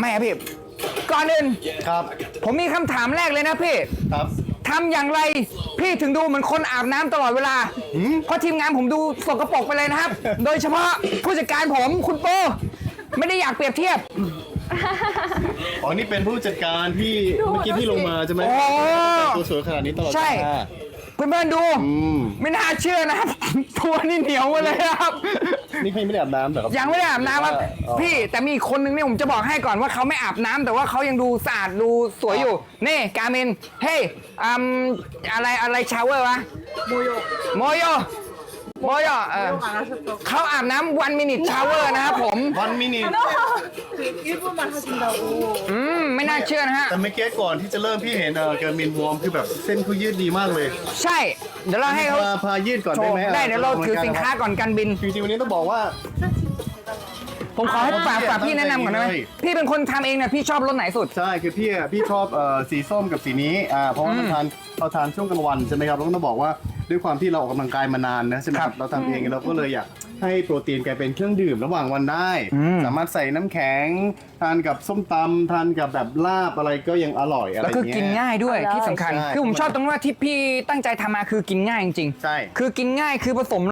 ไม่ครับพี่ก่อนอื่น ครับผมมีคำถามแรกเลยนะพี่ครับ ทำอย่างไร พี่ถึงดูเหมือนคนอาบน้ำตลอดเวลา เพราะทีมงานผมดูสกปรกไปเลยนะครับ โดยเฉพาะผู้จัดการผมคุณโปไม่ได้อยากเปรียบเทียบ อ๋อ นี่เป็นผู้จัดการที่เมื่อกี้ที่ลงมาใช่ไหมโอ้ ตัวสวยขนาดนี้ตลอดใช่เวลาเพื่อนๆดู อืม ไม่น่าเชื่อนะครับ ตัวนี่เหนียวหมาเลยครับ นี่พี่ไม่ได้อาบน้ำเหรอครับยังไม่ได้อาบน้ำครับอ๋อพี่แต่มีอีกคนนึงเนี่ยผมจะบอกให้ก่อนว่าเขาไม่อาบน้ำแต่ว่าเขายังดูสะอาดดูสวยอยู่ นี่กาเมนเฮ้ยอืมอะไรอะไรชาวเวอร์วะโมโยโมโย โมยอะเอเขาอาบน้ำวันมินิชาวเวอร์นะครับผม วันมินิอืม ไม่น่าเชื่อนะฮะ แต่เมื่อกี้ก่อนที่จะเริ่มพี่เห็นเกอร์มินวอร์มคือแบบเส้นเขายืดดีมากเลยใช่ เดี๋ยวเราให้เขาพาพายืดก่อนได้ไหมได้เดี๋ยวเราถือสินค้าก่อนการบิน จริงๆวันนี้ต้องบอกว่า ผมขอให้ฝากฝากพี่แนะนำก่อนได้ไหมพี่เป็นคนทำเองเนี่ยพี่ชอบรถไหนสุด ใช่คือพี่พี่ชอบเอ่อสีส้มกับสีนี้อ่าเพราะว่ามันทานเราทานช่วงกลางวันใช่ไหมครับแล้วก็ต้องบอกว่า ด้วยความที่เราออกกำลังกายมานานนะใช่ไหมคครัรับบเราทำเองเราก็เลยอยากให้โปรตีนกลายเป็นเครื่องดื่มระหว่างวันได้สามารถใส่น้ำแข็ง ทานกับส้มตำทานกับแบบลาบอะไรก็ยังอร่อยอะไรแล้วคือเงี้ย กินง่ายด้วยที่สำคัญ ใช่ คือผมชอบตรงว่าที่พี่ตั้งใจทำมาคือกินง่ายจริงๆใช่คือกินง่ายคือผสม